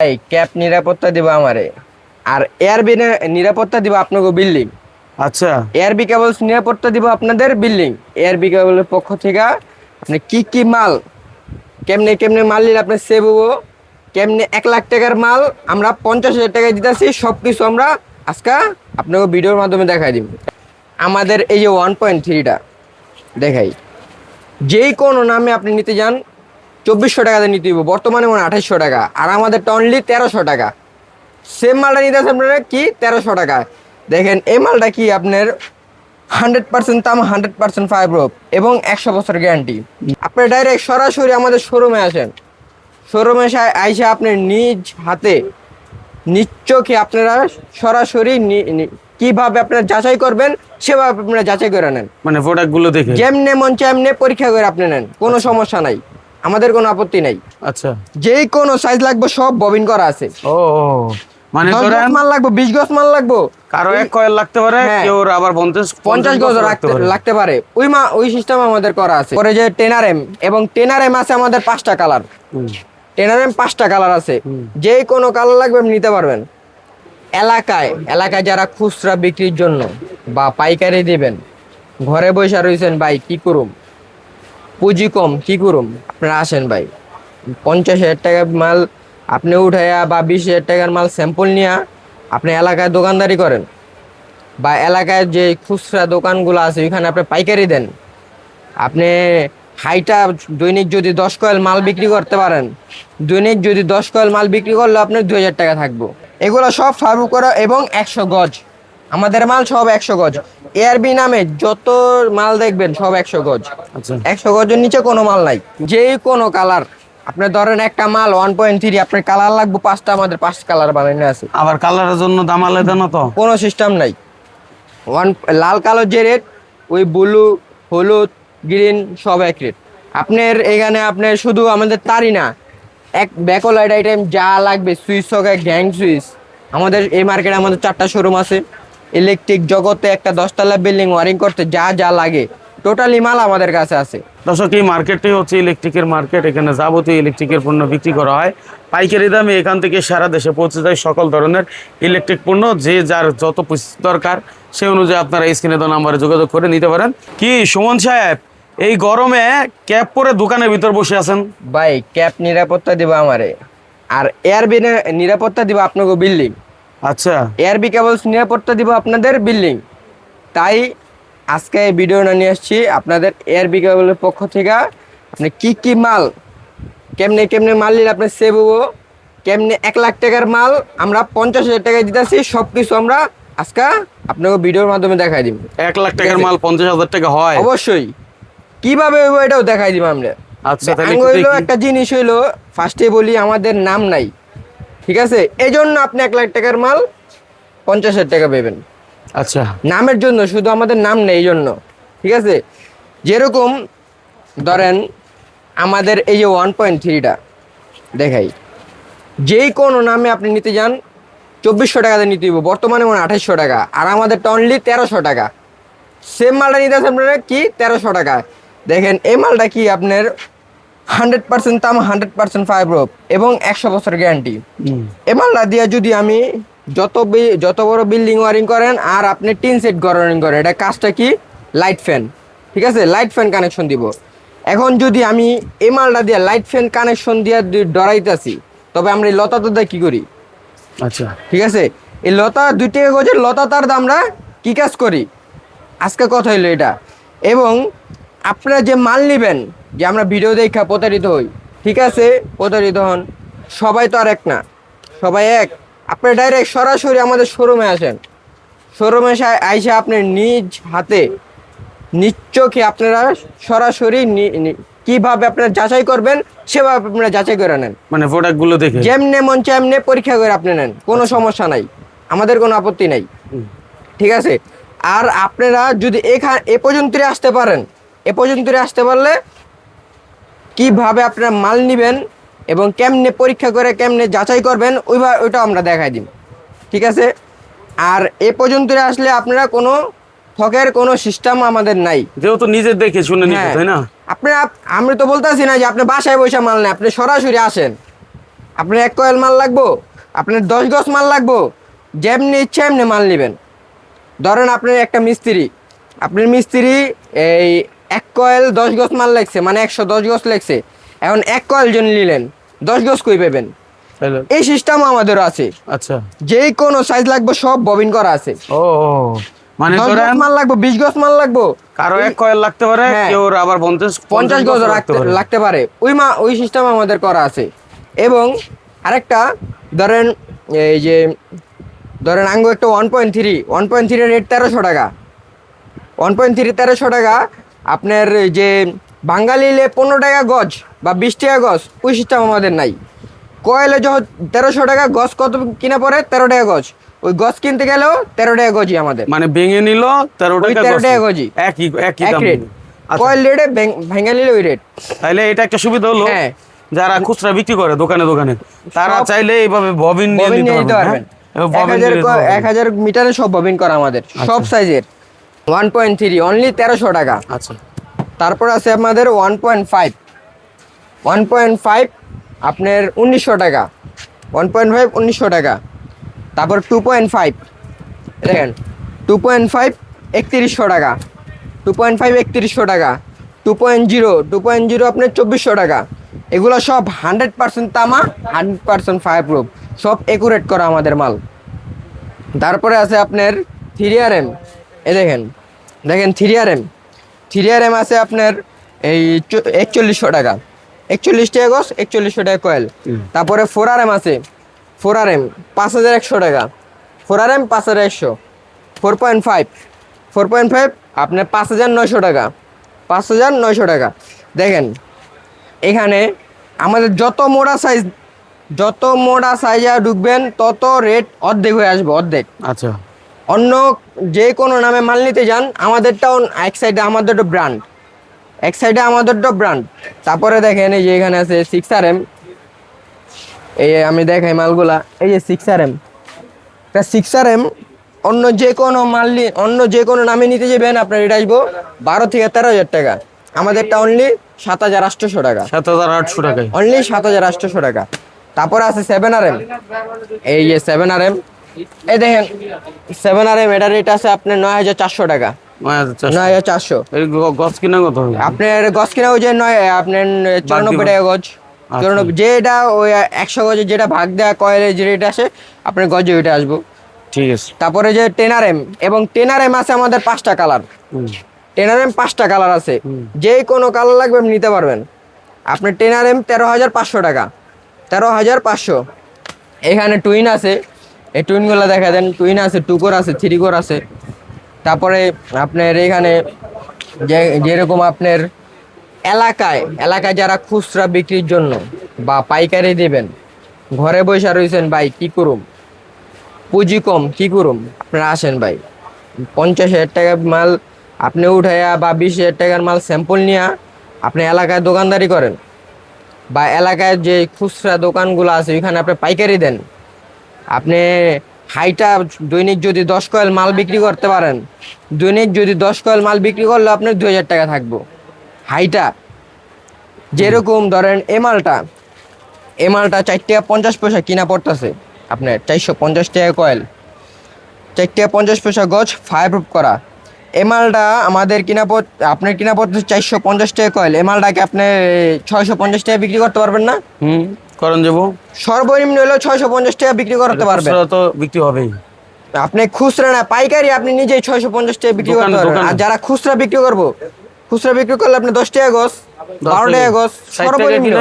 এই ক্যাপ নিরাপত্তা দিব আমারে। আর এয়ারবি নিরাপত্তা দিব আপনাকে বিল্ডিং আচ্ছা। এয়ারবি কেবলস নিরাপত্তা দিব আপনাদের বিল্ডিং এয়ারবি কেবলের পক্ষ থেকে আপনি কি কি মাল কেমনে কেমনে মাল নিলে আপনি সেভ হব কেমনে এক লাখ টাকার মাল আমরা পঞ্চাশ হাজার টাকায় দিতেছি সব কিছু আমরা আজকে আপনাকে ভিডিওর মাধ্যমে দেখাই দিব। আমাদের এই যে ওয়ান পয়েন্ট থ্রিটা দেখাই। যেই কোনো নামে আপনি নিতে যান চব্বিশশো টাকাতে নিতে দিব বর্তমানে মানে আঠাইশশো টাকা। আর আমাদের অনলি তেরোশো টাকা। সেম মালটা নিতে আসে আপনারা কি? তেরোশো টাকা। দেখেন এই মালটা কি আপনার হান্ড্রেড পার্সেন্ট তাম হান্ড্রেড পার্সেন্ট ফাইভ রোপ এবং একশো বছর গ্যারান্টি আপনি ডাইরেক্ট সরাসরি আমাদের শোরুমে আসেন। শোরুমে আইসে আপনি নিজ হাতে নিজ চোখে আপনারা সরাসরি কীভাবে আপনারা যাচাই করবেন সেভাবে আপনারা যাচাই করে নেন। মানে প্রোডাক্টগুলো দেখে। যেমনে মন চামনে পরীক্ষা করে আপনি নেন। কোনো সমস্যা নাই। আমাদের কোনো আপত্তি নাই। আচ্ছা। যেই কোনো সাইজ লাগবে সব ববিন করা আছে। ও মানে ধরেন মাল লাগবে বিশ গজ মাল লাগবে। কারও এক কয়েল লাগতে পারে হ্যাঁ। কেউ আবার পঞ্চাশ পঞ্চাশ গজ লাগতে পারে। ওই মা ওই সিস্টেম আমাদের করা আছে। পরে যে টেনার এম এবং টেনার এম আছে আমাদের পাঁচটা কালার হুম। টেনার এম পাঁচটা কালার আছে। যে কোনো কালার লাগবে আপনি নিতে পারবেন। এলাকায় এলাকায় যারা খুচরা বিক্রির জন্য বা পাইকারি দিবেন ঘরে বসে রয়েছেন ভাই কি করুম? পুঁজি কম, কি করুম? আসেন ভাই। পঞ্চাশ হাজার টাকার মাল আপনি উঠাইয়া বা বিশ হাজার টাকার মাল স্যাম্পল নিয়ে আপনি এলাকায় দোকানদারি করেন বা এলাকায় যে খুচরা দোকানগুলো আছে, ওইখানে আপনি পাইকারি দেন। আপনি হাইটা দৈনিক যদি দশ কয়েল মাল বিক্রি করতে পারেন, দৈনিক যদি দশ কয়েল মাল বিক্রি করলে আপনার দু হাজার টাকা থাকব। এগুলো সব ফার্ম করা এবং একশো গজ। আমাদের মাল সব একশো গজ। এয়ারবি নামে যত মাল দেখবেন সব একশো গজ। আচ্ছা। একশো গজের নিচে কোনো মাল নাই। যেই কোনো কালার। আপনি ধরেন একটা মাল ওয়ান পয়েন্ট থ্রি আপনার কালার লাগবে পাঁচটা আমাদের পাঁচ কালার বানানো আছে। আবার কালারের জন্য দাম আলাদা না তো? কোনো সিস্টেম নাই। ওয়ান লাল কালো যে রেট ওই ব্লু হলুদ গ্রিন সব এক রেট আপনার এখানে আপনার শুধু আমাদের তারই না এক ব্যাকলাইট আইটেম যা লাগবে সুইচ সকায় গ্যাং সুইচ। আমাদের এই মার্কেটে আমাদের চারটা শোরুম আছে। ইলেকট্রিক জগতে একটা দশতলা বিল্ডিং ওয়ারিং করতে যা যা লাগে। টোটালি মাল আমাদের কাছে আছে। দর্শক এই মার্কেটটি হচ্ছে ইলেকট্রিকের মার্কেট। এখানে যাবতীয় ইলেকট্রিকের পণ্য বিক্রি করা হয়। পাইকারি দামে এখান থেকে সারা দেশে পৌঁছে যায় সকল ধরনের ইলেকট্রিক পণ্য। যে যার যত দরকার সে অনুযায়ী আপনারা স্ক্রিনে দেওয়া নাম্বারে যোগাযোগ করে নিতে পারেন। কি সুমন সাহেব এই গরমে ক্যাপ পরে দোকানের ভিতর বসে আছেন? ভাই ক্যাপ নিরাপত্তা দিব আমারে। আর এয়ারবি নিরাপত্তা দিব আপনাকে বিল্ডিং। আচ্ছা। এয়ারবি কেবলস নিরাপত্তা দিব আপনাদের বিল্ডিং তাই আজকে এই ভিডিওটা নিয়ে আসছি আপনাদের এয়ারবি কেবলের পক্ষ থেকে। আপনি কি কি মাল কেমনে কেমনে মাল নিলে আপনি সেভ হব কেমনে এক লাখ টাকার মাল আমরা পঞ্চাশ হাজার টাকায় দিতেছি সব কিছু আমরা আজকে আপনাকে ভিডিওর মাধ্যমে দেখাই দিব। এক লাখ টাকার মাল পঞ্চাশ হাজার টাকা হয়। অবশ্যই। কীভাবে হইবো এটাও দেখাই দিব আমরা। আচ্ছা একটা জিনিস হইল ফার্স্টে বলি আমাদের নাম নাই। ঠিক আছে? এই জন্য আপনি এক লাখ টাকার মাল পঞ্চাশ হাজার টাকা পেবেন আচ্ছা। নামের জন্য শুধু আমাদের নাম নেই এই জন্য। ঠিক আছে? যেরকম ধরেন আমাদের এই যে ওয়ান পয়েন্ট থ্রিটা দেখাই। যেই কোনো নামে আপনি নিতে যান চব্বিশশো টাকাতে নিতে দিব বর্তমানে মানে আঠাইশশো টাকা আর আমাদের অনলি তেরোশো টাকা। সেম মালটা নিতে আসে আপনারা কি? তেরোশো টাকা। দেখেন এই মালটা কি আপনার হান্ড্রেড পার্সেন্ট তাম হান্ড্রেড পার্সেন্ট ফাইভ রোপ এবং একশো বছর গ্যারান্টি হুম। এ মালটা দিয়ে যদি আমি যত যত বড় বিল্ডিং ওয়ারিং করেন আর আপনি টিন সেট ওয়ারিং করেন এটা কাজটা কি? লাইট ফ্যান ঠিক আছে? লাইট ফ্যান কানেকশন দিব। এখন যদি আমি এই মালটা দিয়ে লাইট ফ্যান কানেকশন দিয়ে ডরাইতেছি তবে আমরা এই লতা তো কি করি? আচ্ছা। ঠিক আছে? এই লতা দুই টাকা গজের লতা তার আমরা কি কাজ করি? আজকে কথা হইল এটা। এবং আপনারা যে মাল নেবেন যে আমরা ভিডিও দেখা প্রতারিত হই ঠিক আছে? প্রতারিত হন। সবাই তো আর এক না সবাই এক। আপনি ডাইরেক্ট সরাসরি আমাদের শোরুমে আসেন। শোরুমে আইসে আপনি নিজ হাতে নিজ চোখে আপনারা সরাসরি কীভাবে আপনারা যাচাই করবেন সেভাবে আপনারা যাচাই করে নেন। মানে প্রোডাক্টগুলো দেখে। যেমনে মন চামনে পরীক্ষা করে আপনি নেন কোনো সমস্যা নাই। আমাদের কোনো আপত্তি নাই। ঠিক আছে? আর আপনারা যদি এখানে এ পর্যন্ত আসতে পারেন এ পর্যন্ত আসতে পারলে কীভাবে আপনারা মাল নেবেন এবং কেমনে পরীক্ষা করে কেমনে যাচাই করবেন ওইভাবে ওইটা আমরা দেখাই দিন ঠিক আছে? আর এ পর্যন্ত আসলে আপনারা কোনো ঠকের কোনো সিস্টেম আমাদের নাই। যেহেতু নিজে দেখে শুনে নিতে হ্যাঁ। তাই না? আপনি আপ- আমি তো বলতেছি না যে আপনি বাসায় বসে মাল নেন আপনি সরাসরি আসেন। আপনার এক কয়েল মাল লাগবো আপনার দশ গজ মাল লাগবো যেমনি ইচ্ছে এমনি মাল নেবেন। ধরেন আপনার একটা মিস্ত্রি আপনার মিস্ত্রি এই এক কয়েল দশ গজ মাল লাগছে মানে একশো দশ গজ লাগছে। এখন এক কয়েল জন নিলেন দশ গজ কই পাবেন? এই সিস্টেম আমাদের আছে। আচ্ছা। যে কোনো সাইজ লাগবে সব ববিন করা আছে। ও মানে ধরেন মাল লাগবে বিশ গজ মাল লাগবো। কারও এক কয়েল লাগতে পারে হ্যাঁ। কেউ আবার পঞ্চাশ পঞ্চাশ গজ রাখতে লাগতে পারে। ওই মা ওই সিস্টেম আমাদের করা আছে। এবং আরেকটা ধরেন এই যে ধরেন আঙ্গু একটা one point three one point three rate তেরোশো টাকা। ওয়ান পয়েন্ট থ্রি তেরোশো টাকা আপনার যে বাঙালিলে পনেরো টাকা গজ বা বিশ টাকা গজ ওই সিস্টেম আমাদের নাই। কয়েলে যখন তেরোশো টাকা গজ কত কিনা পড়ে? তেরো টাকা গজ। ওই গজ কিনতে গেলেও তেরো টাকা গজি আমাদের। মানে ভেঙে নিল তেরো টাকা 13 গজ। টাকা গজই। একই একই রেট আচ্ছা, কয়েল রেটে ভেঙে নিলে ওই রেট। তাহলে এটা একটা সুবিধা হলো হ্যাঁ। যারা খুচরা বিক্রি করে দোকানে দোকানে তারা চাইলে এইভাবে ববিন নিয়ে নিতে পারবেন হ্যাঁ? এক হাজার এক মিটারে সব ববিন করা আমাদের। সব সাইজের। ওয়ান পয়েন্ট থ্রি অনলি তেরোশো টাকা। আচ্ছা। তারপর আছে আমাদের one point five one point five আপনার উনিশশো টাকা। ওয়ান পয়েন্ট ফাইভ উনিশশো টাকা। তারপর টু পয়েন্ট ফাইভ দেখেন টু পয়েন্ট ফাইভ একত্রিশশো টাকা। টু পয়েন্ট ফাইভ একত্রিশশো টাকা। Two point zero two point zero আপনার চব্বিশশো টাকা। এগুলো সব হান্ড্রেড পার্সেন্ট তামা হান্ড্রেড পার্সেন্ট ফায়ার প্রুফ সব একুরেট করা আমাদের মাল। তারপরে আছে আপনার থ্রি আর এম এ দেখেন দেখেন three R M three R M আছে আপনার এই একচল্লিশশো টাকা। একচল্লিশ টাকা গস একচল্লিশশো টাকা কয়েল তারপরে ফোর আর এম আছে। ফোর আর এম পাঁচ হাজার একশো টাকা। ফোর আর এম পাঁচ হাজার একশো। Four point five four point five আপনার পাঁচ হাজার নয়শো টাকা। পাঁচ হাজার নয়শো টাকা। দেখেন এখানে আমাদের যত মোড়া সাইজ যত মোড়া সাইজে ঢুকবেন তত রেট অর্ধেক হয়ে আসবে অর্ধেক। আচ্ছা। অন্য যে কোনো নামে মাল নিতে যান আমাদেরটাও এক সাইডে আমাদেরটা ব্র্যান্ড এক সাইডে আমাদেরটা ব্র্যান্ড তারপরে দেখেন এই যে এখানে আছে সিক্স আর এম এই আমি দেখাই মালগুলা। এই যে সিক্স আর এম এটা সিক্স আর এম অন্য যে কোনো মাল অন্য যে কোনো নামে নিতে যাবেন আপনার এটা আসব বারো থেকে তেরো হাজার টাকা। আমাদেরটা অনলি সাত হাজার আটশোশো টাকা। সাত হাজার আটশো টাকা অনলি সাত হাজার আটশোশো টাকা। তারপরে আছে সেভেন আর এম এই যে সেভেন আর এম এই দেখেন সেভেন আর এম এটার রেট আছে আপনার নয় হাজার চারশো টাকা। নয় হাজার চারশো। গছ কিনা কত আপনার কিনা ওই যে নয় আপনার চুরানব্বই টাকা গজ। চুরানব্বই যেটা ওই একশো গজে যেটা ভাগ দেওয়া কয়েলের যে রেট আসে আপনার গজে ওইটা আসব। ঠিক আছে। তারপরে যে টেনার এম এবং টেনার এম আছে আমাদের পাঁচটা কালার। টেনার এম পাঁচটা কালার আছে। যে কোনো কালার লাগবে আপনি নিতে পারবেন। আপনার টেনার এম তেরো হাজার পাঁচশো টাকা। তেরো হাজার পাঁচশো। এখানে টুইন আছে। এই টুইনগুলো দেখা দেন, টুইন আছে, টু কোর আছে, থ্রি কোর আছে। তারপরে আপনার এখানে যে, যেরকম আপনার এলাকায় এলাকায় যারা খুচরা বিক্রির জন্য বা পাইকারি দেবেন, ঘরে বসে রয়েছেন ভাই, কি করুম? পুঁজি কম, কি করুম? আপনারা আসেন ভাই। পঞ্চাশ হাজার টাকার মাল আপনি উঠাইয়া বা বিশ হাজার টাকার মাল স্যাম্পল নিয়ে আপনি এলাকায় দোকানদারি করেন। বা এলাকায় যে খুচরা দোকানগুলো আছে, ওইখানে আপনি পাইকারি দেন। আপনি হাইটা দৈনিক যদি দশ কয়েল মাল বিক্রি করতে পারেন, দৈনিক যদি দশ কয়েল মাল বিক্রি করলে আপনার দু হাজার টাকা থাকব। হাইটা, যেরকম ধরেন এ মালটা এ মালটা চার টাকা পঞ্চাশ পয়সা কিনা পড়তেছে, আপনার চারশো পঞ্চাশ টাকা কয়েল। চার টাকা পঞ্চাশ পয়সা গছ ফায়ার প্রুফ করা। এ মালটা আমাদের কিনা পড়, আপনার কিনা পড়তেছে চারশো পঞ্চাশ টাকা কয়েল। এ মালটাকে আপনি ছয়শো পঞ্চাশ টাকা বিক্রি করতে পারবেন না? হুম। করণ যাব সর্বনিম্ন হলেও ছয়শো পঞ্চাশ টাকা বিক্রি করতে খুচরা তো বিক্রি হবেই। আপনি খুচরা না পাইকারি আপনি নিজেই ছয়শো পঞ্চাশ টাকা বিক্রি করতে পারবেন। আর যারা খুচরা বিক্রি করব খুচরা বিক্রি করলে আপনি দশ টাকা গছ বারো টাকা। গছ সর্বনিম্ন।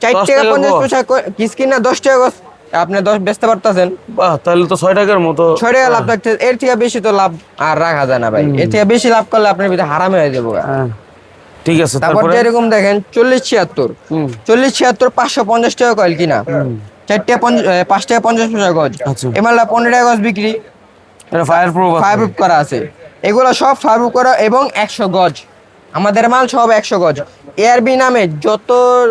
চার টাকা পঞ্চাশ। পয়সা কিস কিনা দশ টাকা গছ আপনি দশ বেচতে পারতেছেন। বাহ তাহলে তো ছয় টাকার মতো। ছয় টাকা লাভ থাকছে এর থেকে বেশি তো লাভ আর রাখা যায় না ভাই। এর থেকে বেশি লাভ করলে আপনার ভিতরে হারামে হয়ে যাব। হ্যাঁ। ঠিক আছে তারপর যেরকম দেখেন চল্লিশ ছিয়াত্তর। চল্লিশ ছিয়াত্তর পাঁচশো পঞ্চাশ টাকা কয়েল কিনা? চার টাকা পঞ্চাশ পাঁচ টাকা পঞ্চাশ পয়সা গজ। আচ্ছা। এমালটা পনেরো টাকা গজ বিক্রি। ফায়ার প্রুফ ফায়ার প্রুফ করা আছে। এগুলো সব ফায়ার প্রুফ করা এবং একশো গজ। আমাদের মাল সব একশো গজ। এআরবি নামে যত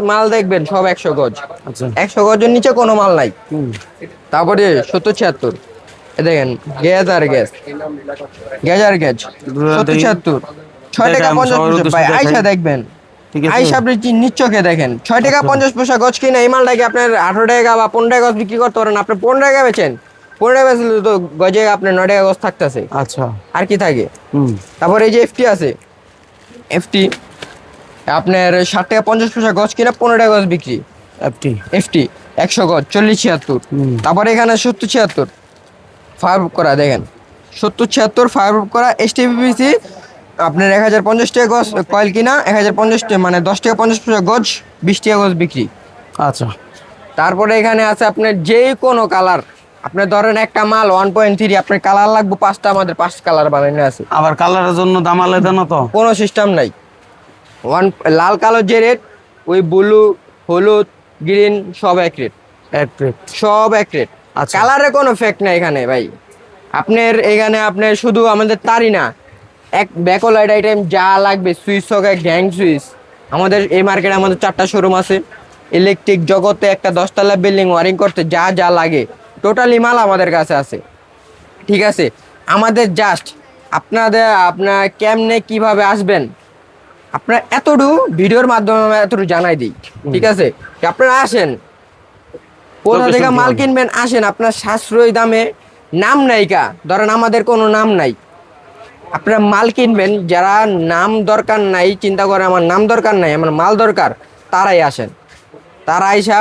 মাল দেখবেন সব একশো গজ। আচ্ছা। একশো গজের নিচে কোনো মাল নাই। তারপরে সত্তর ছিয়াত্তর। দেখেন গ্যাস আর গ্যাস। গ্যাস আর গ্যাস। সত্তর ছিয়াত্তর। ছয় টাকা পঞ্চাশ পয়সা আইসা দেখবেন। আইসা আপনি নিচ্চকে দেখেন। ছয় টাকা আচ্ছা। পঞ্চাশ পয়সা গছ কিনে এই মালটাকে আপনার আঠারো টাকা বা পনেরো টাকা গছ বিক্রি করতে পারেন। আপনি পনেরো টাকা বেচেন। পনেরো টাকা তো গজে আপনার নয় টাকা গছ থাকতেছে। আচ্ছা। আর কি থাকে? তারপর এই যে এফটি আছে। এফটি আপনার ষাট টাকা পঞ্চাশ পয়সা গছ কিনা পনেরো টাকা গছ বিক্রি। এফটি। এফটি একশো গজ চল্লিশ ছিয়াত্তর। তারপরে এখানে সত্তর ছিয়াত্তর। ফায়ার করা দেখেন। সত্তর ছিয়াত্তর ফায়ার করা এসটিপিসি আপনার এক হাজার পঞ্চাশ টাকা গজ কয়েল কিনা এক হাজার পঞ্চাশ টাকা মানে দশ টাকা পঞ্চাশ টাকা গজ বিশ টাকা গজ বিক্রি। আচ্ছা। তারপরে এখানে আছে আপনার যে কোনো কালার। আপনি ধরেন একটা মাল ওয়ান পয়েন্ট থ্রি আপনার কালার লাগবে পাঁচটা আমাদের পাঁচ কালার বানানো আছে। আবার কালারের জন্য দাম আলাদা না তো? কোনো সিস্টেম নাই। ওয়ান লাল কালো যে রেট ওই ব্লু হলুদ গ্রিন সব এক রেট এক রেট সব এক রেট আচ্ছা। কালারে কোনো ফেক্ট নাই এখানে ভাই। আপনার এখানে আপনার শুধু আমাদের তারই না এক ব্যাকলাইট আইটেম যা লাগবে সুইচ সকে গ্যাং সুইচ আমাদের এই মার্কেটে আমাদের চারটা শোরুম আছে। ইলেকট্রিক জগতে একটা দশতলা বিল্ডিং ওয়ারিং করতে যা যা লাগে। টোটালি মাল আমাদের কাছে আছে। ঠিক আছে? আমাদের জাস্ট আপনাদের আপনার কেমনে কীভাবে আসবেন আপনার এতটুকু ভিডিওর মাধ্যমে আমরা এতটুকু জানাই দিই। ঠিক আছে? আপনারা আসেন। কোথা থেকে মাল কিনবেন আসেন। আপনার সাশ্রয়ী দামে নাম নাই কা ধরেন আমাদের কোনো নাম নাই। আপনারা মাল কিনবেন যারা নাম দরকার নাই চিন্তা করে আমার নাম দরকার নাই আমার মাল দরকার তারাই আসেন। তারা আইসা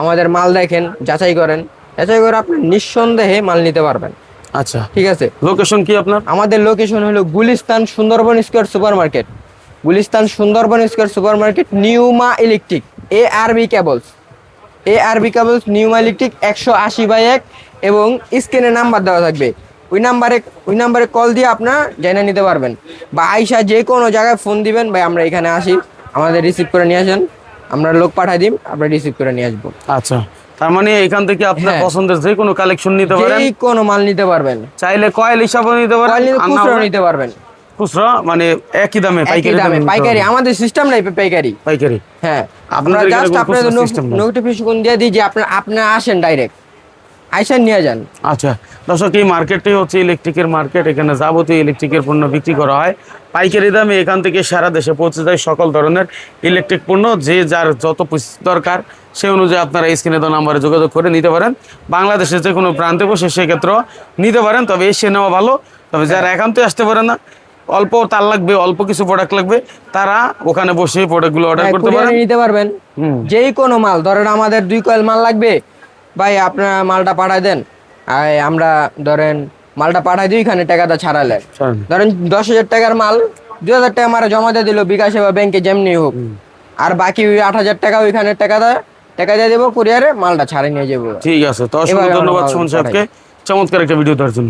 আমাদের মাল দেখেন যাচাই করেন। যাচাই করে আপনি নিঃসন্দেহে মাল নিতে পারবেন। আচ্ছা। ঠিক আছে? লোকেশন কি আপনার? আমাদের লোকেশন হলো Gulistan Sundarban square super market Gulistan Sundarban square super market নিউমা electric A R B cables. A R B cables নিউমা electric একশো আশি বাই এক এবং স্ক্রিনে নাম্বার দেওয়া থাকবে। ওই নাম্বারে ওই নাম্বারে কল দিয়ে আপনার জেনে নিতে পারবেন। বা আইসা যে কোনো জায়গায় ফোন দিবেন ভাই আমরা এখানে আসি আমাদের রিসিভ করে নিয়ে আসেন। আমরা লোক পাঠাই দিই আমরা রিসিভ করে নিয়ে আসব। আচ্ছা তার মানে এখান থেকে আপনার হ্যাঁ। পছন্দের যে কোনো কালেকশন নিতে পারেন। যেই কোনো মাল নিতে পারবেন। চাইলে কয়েল হিসাবে নিতে পারেন খুচরো নিতে পারবেন। খুচরা মানে একই দামে পাইকারি দামে। পাইকারি আমাদের সিস্টেম নাই পাইকারি। পাইকারি। হ্যাঁ এখানে জাস্ট আপনাদের? নোটিফিকেশন দিয়ে দিই যে আপনার আপনার আসেন ডাইরেক্ট আইসেন নিয়ে যান। আচ্ছা দর্শক এই মার্কেটটি হচ্ছে ইলেকট্রিকের মার্কেট। এখানে যাবতীয় ইলেকট্রিকের পণ্য বিক্রি করা হয়। পাইকারি দামে এখান থেকে সারা দেশে পৌঁছে যায় সকল ধরনের ইলেকট্রিক পণ্য। যে যার যত দরকার সেই অনুযায়ী আপনারা স্ক্রিনে দেওয়া নাম্বারে যোগাযোগ করে নিতে পারেন। বাংলাদেশের যে কোনো প্রান্তে বসে সেক্ষেত্রেও নিতে পারেন তবে এসে নেওয়া ভালো। তবে যারা একান্তই আসতে পারে না অল্প তার লাগবে অল্প কিছু প্রোডাক্ট লাগবে তারা ওখানে বসে প্রোডাক্টগুলো অর্ডার করতে কুরিয়ারে পারেন। নিতে পারবেন। যেই কোনো মাল ধরেন আমাদের দুই কয়েল মাল লাগবে ভাই আপনার মালটা পাঠায় দেন। আর আমরা ধরেন মালটা পাঠাই দিই এখানে টাকাটা ছাড়ালে। ধরেন দশ হাজার টাকার মাল দুই হাজার টাকা আমার জমা দিয়ে দিল বিকাশে বা ব্যাংকে যেমনি হোক। আর বাকি ওই আট হাজার টাকা ওইখানে টাকাটা টাকা দিয়ে দেবো কুরিয়ারে মালটা ছাড়ে নিয়ে যাব। ঠিক আছে তো অসংখ্য ধন্যবাদ সুমন সাহেবকে। চমৎকার একটা ভিডিও দেওয়ার জন্য।